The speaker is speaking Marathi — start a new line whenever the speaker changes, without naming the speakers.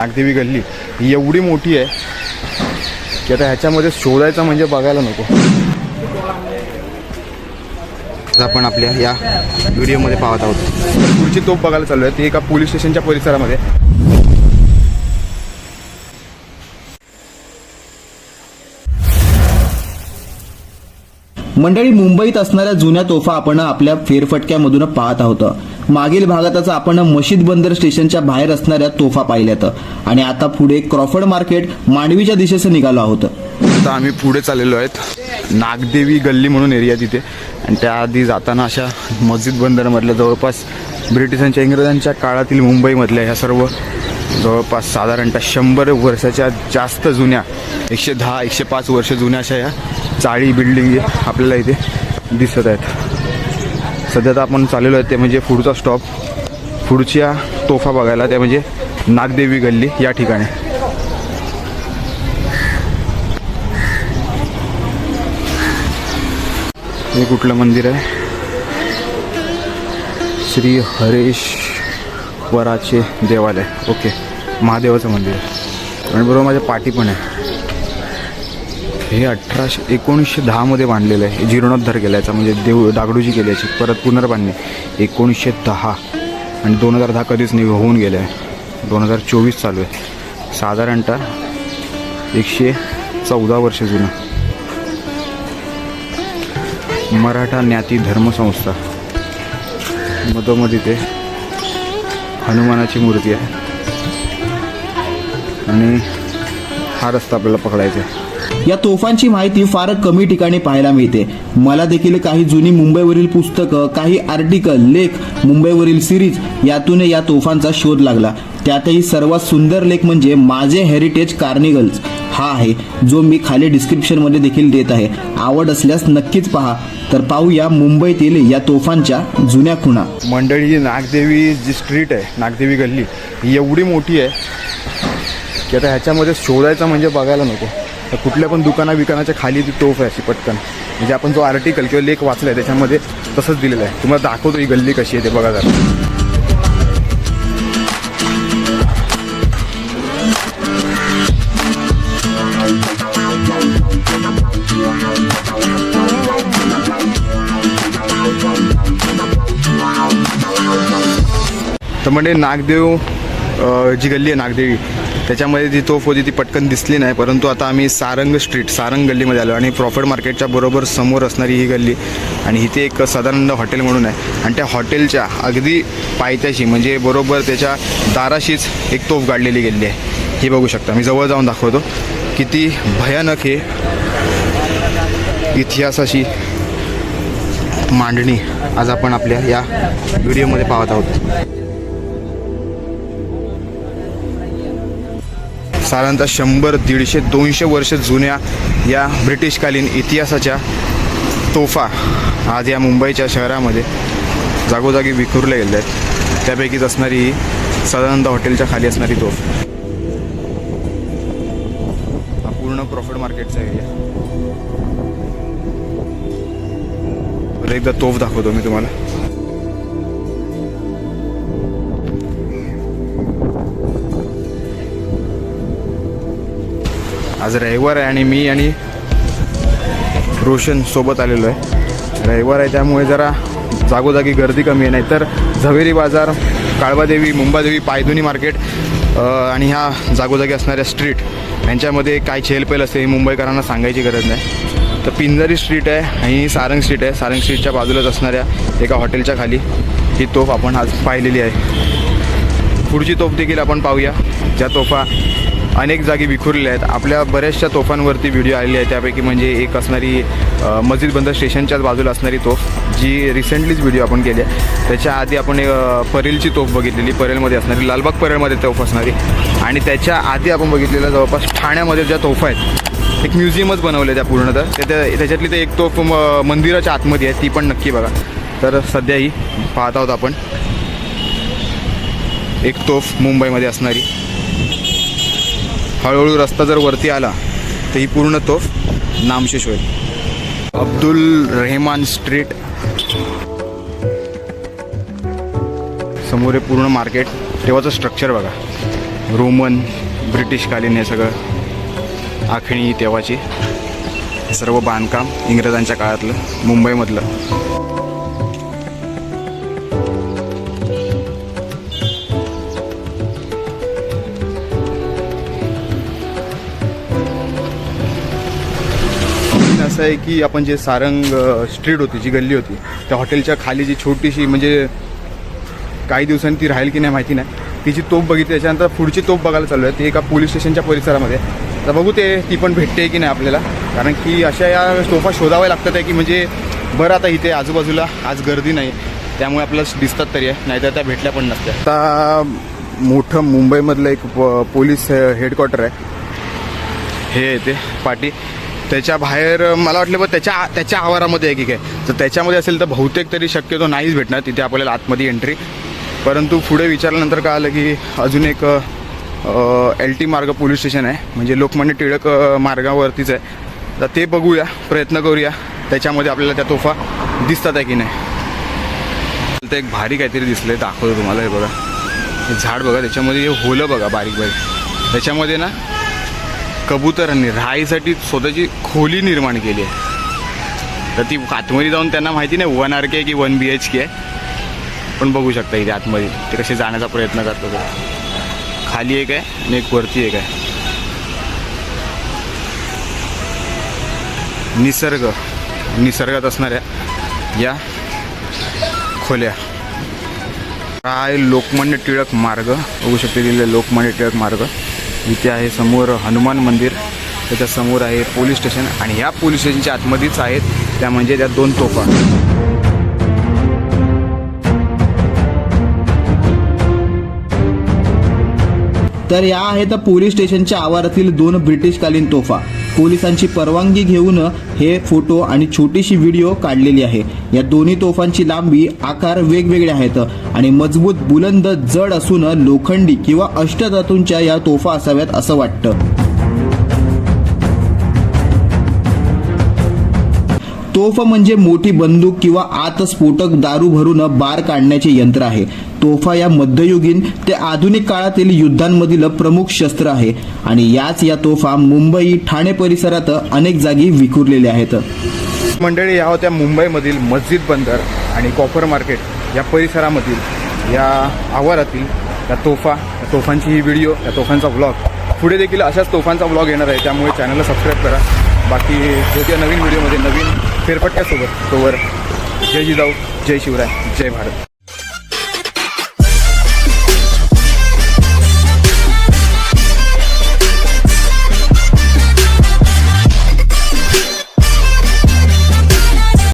नागदेवी गल्ली ही एवढी मोठी आहे की आता ह्याच्यामध्ये शोधायचं म्हणजे बघायला नको. आपण आपल्या या व्हिडिओमध्ये पाहत आहोत. पुढची तोफ बघायला चालू आहे. ती एका पोलीस स्टेशनच्या परिसरामध्ये.
मंडळी मुंबईत असणाऱ्या जुन्या तोफा आपण आपल्या फेरफटक्यामधून पाहत आहोत. मागील भागातच आपण मशीद बंदर स्टेशनच्या बाहेर असणाऱ्या तोफा पाहिल्यात. आणि आता पुढे क्रॉफर्ड मार्केट मांडवीच्या दिशेस निघालो आहोत.
आता आम्ही पुढे चाललेलो आहेत. नागदेवी गल्ली म्हणून एरिया तिथे. आणि त्याआधी जाताना अशा मस्जिद बंदरमधल्या जवळपास ब्रिटिशांच्या इंग्रजांच्या काळातील मुंबईमधल्या ह्या सर्व जवळपास साधारणतः शंभर वर्षाच्या जास्त जुन्या एकशे दहा एकशे पाच वर्ष जुन्या अशा या चाळी बिल्डिंग आपल्याला इथे दिसत आहेत. सध्या तर आपण चाललेलो आहे ते म्हणजे पुढचा स्टॉप पुढच्या तोफा बघायला त्या म्हणजे नागदेवी गल्ली या ठिकाणी. हे कुठलं मंदिर आहे? श्री हरेश्वराचे देवालय. ओके महादेवाचं मंदिर आणि बरोबर माझ्या पाठी पण आहे. हे अठराशे एकोणीसशे दहामध्ये बांधलेलं आहे. जीर्णोद्धार केल्याचा म्हणजे देव डागडूजी केल्याची परत पुनर्बांधणी एकोणीसशे दहा. आणि दोन हजार दहा कधीच निघ होऊन गेलं आहे दोन हजार चोवीस चालू आहे. साधारणतः एकशे चौदा वर्ष जुनं. मराठा ज्ञाती धर्मसंस्था मधोमध इथे हनुमानाची मूर्ती आहे. आणि हा रस्ता आपल्याला पकडायचा आहे.
या तोफांची माहिती फार कमी ठिकाणी पाहायला मिळते. मला देखील काही जुनी मुंबईवरील पुस्तकं काही आर्टिकल लेख मुंबईवरील सिरीज यातून या तोफांचा शोध लागला. त्यातही सर्वात सुंदर लेख म्हणजे माझे हेरिटेज कार्निगल्स हा आहे जो मी खाली डिस्क्रिप्शनमध्ये देखील देत आहे. आवड असल्यास नक्कीच पहा. तर पाहूया मुंबईतील या तोफांच्या जुन्या खुणा.
मंडळी नागदेवी जी स्ट्रीट आहे नागदेवी गल्ली ही एवढी मोठी आहे की आता ह्याच्यामध्ये शोधायचं म्हणजे बघायला नको. तर कुठल्या पण दुकाना विकानाच्या खाली ती तोफ आहे अशी पटकन. म्हणजे आपण जो आर्टिकल किंवा लेख वाचला आहे त्याच्यामध्ये तसंच दिलेलं आहे. तुम्हाला दाखवतो ही गल्ली कशी आहे ते बघा जरा. तर म्हणजे नागदेव जी गल्ली आहे नागदेवी त्याच्यामध्ये ती तोफ होती ती पटकन दिसली नाही परंतु आता आम्ही सारंग स्ट्रीट सारंग गल्लीमध्ये आलो आणि प्रॉफिट मार्केटच्या बरोबर समोर असणारी ही गल्ली आणि इथे एक सदानंद हॉटेल म्हणून आहे. आणि त्या हॉटेलच्या अगदी पायथ्याशी म्हणजे बरोबर त्याच्या दाराशीच एक तोफ गाडलेली गेलेली आहे. हे बघू शकता. मी जवळ जाऊन दाखवतो. किती भयानक हे इतिहासाशी मांडणी आज आपण आपल्या या व्हिडिओमध्ये पाहत आहोत. साधारणतः शंभर दीडशे दोनशे वर्ष जुन्या या ब्रिटिशकालीन इतिहासाच्या तोफा आज या मुंबईच्या शहरामध्ये जागोजागी विखुरल्या गेल्या आहेत. त्यापैकीच असणारी ही सदानंद हॉटेलच्या खाली असणारी तोफ. हा पूर्ण प्रॉफिट मार्केटचा एरिया बरं एकदा तोफ दाखवतो मी तुम्हाला. आज रविवार आहे आणि मी आणि रोशन सोबत आलेलो आहे. रविवार आहे त्यामुळे जरा जागोजागी गर्दी कमी आहे नाहीतर झवेरी बाजार काळबादेवी मुंबादेवी पायदुनी मार्केट आणि ह्या जागोजागी असणाऱ्या स्ट्रीट यांच्यामध्ये काय छेलपेल असते हे मुंबईकरांना सांगायची गरज नाही. तर पिंजरी स्ट्रीट आहे आणि सारंग स्ट्रीट आहे. सारंग स्ट्रीटच्या बाजूलाच असणाऱ्या एका हॉटेलच्या खाली ही तोफ आपण आज पाहिलेली आहे. पुढची तोफ देखील आपण पाहूया. ज्या तोफा अनेक जागी विखुरल्या आहेत. आपल्या बऱ्याचशा तोफांवरती व्हिडिओ आलेले आहेत त्यापैकी म्हणजे एक असणारी मस्जिद बंदर स्टेशनच्याच बाजूला असणारी तोफ जी रिसेंटलीच व्हिडिओ आपण केली आहे. त्याच्या आधी आपण परेलची तोफ बघितलेली. परेलमध्ये असणारी लालबाग परेलमध्ये तोफ असणारी. आणि त्याच्या आधी आपण बघितलेल्या जवळपास ठाण्यामध्ये ज्या तोफा आहेत एक म्युझियमच बनवलं त्या पूर्ण तर. त्या- त्याच्यातली ते एक तोफ मंदिराच्या आतमध्ये आहे. ती पण नक्की बघा. तर सध्या ही पाहत आहोत आपण. एक तोफ मुंबईमध्ये असणारी. हळूहळू रस्ता जर वरती आला तर ही पूर्ण तोफ नामशेष होईल अब्दुल रेहमान स्ट्रीट. समोर हे पूर्ण मार्केट. तेव्हाचं स्ट्रक्चर बघा. रोमन ब्रिटिशकालीन हे सगळं. आखणी तेव्हाची. हे सर्व बांधकाम इंग्रजांच्या काळातलं मुंबईमधलं. असं आहे की आपण जे सारंग स्ट्रीट होती जी गल्ली होती त्या हॉटेलच्या खाली जी छोटीशी म्हणजे काही दिवसांनी ती राहील की नाही माहिती नाही. तिची तोफ बघितली त्याच्यानंतर पुढची तोफ बघायला चालू आहे ती एका पोलीस स्टेशनच्या परिसरामध्ये. तर बघू ते ती पण भेटते की नाही आपल्याला. कारण की अशा या तोफा शोधाव्या लागतात आहे की म्हणजे बरं आता इथे आजूबाजूला आज गर्दी नाही. त्यामुळे आपल्याला दिसतात तरी आहे नाहीतर त्या भेटल्या पण नसत्या. आता मोठं मुंबईमधलं एक पोलीस हेडक्वार्टर आहे. हे येते पाटी. त्याच्या बाहेर मला वाटलं बघ त्याच्या त्याच्या आवारामध्ये आहे की काय तर त्याच्यामध्ये असेल तर बहुतेक तरी शक्यतो नाहीच भेटणार. तिथे आपल्याला आतमध्ये एंट्री परंतु पुढे विचारल्यानंतर काय आलं की अजून एक L T Marg police station आहे. म्हणजे लोकमान्य टिळक मार्गावरतीच आहे. तर ते बघूया प्रयत्न करूया. त्याच्यामध्ये आपल्याला त्या तोफा दिसतात आहे की नाही. तर एक भारी काहीतरी दिसलंय दाखवतो तुम्हाला हे बघा. हे झाड बघा त्याच्यामध्ये हे होलं बघा बारीक बारीक. त्याच्यामध्ये ना कबुतरांनी राहायसाठी स्वतःची खोली निर्माण केली आहे. तर ती आतमध्ये जाऊन त्यांना माहिती नाही वन आर के की वन बी एच के आहे. पण बघू शकता इथे आतमध्ये ते कसे जाण्याचा प्रयत्न करतो ते खाली एक आहे आणि एक वरती एक आहे. निसर्ग निसर्गात असणाऱ्या या खोल्या. काय लोकमान्य टिळक मार्ग. बघू शकते तिथले लोकमान्य टिळक मार्ग. इथे आहे समोर हनुमान मंदिर. त्याच्यासमोर आहे पोलीस स्टेशन आणि ह्या पोलीस स्टेशनच्या आतमध्येच आहेत. त्या म्हणजे त्या दोन तोफा.
तर या आहेत पोलीस स्टेशनच्या आवारातील दोन ब्रिटिशकालीन तोफा. पोलिसांची परवानगी घेऊन हे फोटो आणि छोटीशी व्हिडिओ काढलेली आहे. या दोन्ही तोफांची लांबी आकार वेगवेगळे आहेत आणि मजबूत बुलंद जड असून लोखंडी किंवा अष्टधातूंच्या या तोफा असाव्यात असं वाटतं. तोफ म्हणजे मोठी बंदूक किंवा आत स्फोटक दारू भरून बार काढण्याचे यंत्र आहे. तोफा या मध्ययुगीन ते आधुनिक काळातील युद्धांमधील प्रमुख शस्त्र आहे आणि याच या तोफा मुंबई ठाणे परिसरात अनेक जागी विखुरलेल्या आहेत.
मंडळी या होत्या मुंबईमधील मस्जिद बंदर आणि कॉपर मार्केट या परिसरामधील या आवारातील या तोफा या तोफांची ही व्हिडिओ या तोफांचा व्लॉग. पुढे देखील अशाच तोफांचा व्लॉग येणार आहे त्यामुळे चॅनलला सबस्क्राईब करा. बाकी भेटूया नवीन व्हिडिओमध्ये नवीन फेरफटक्यासोबत तोवर जय जिजाऊ जय शिवराय जय भारत.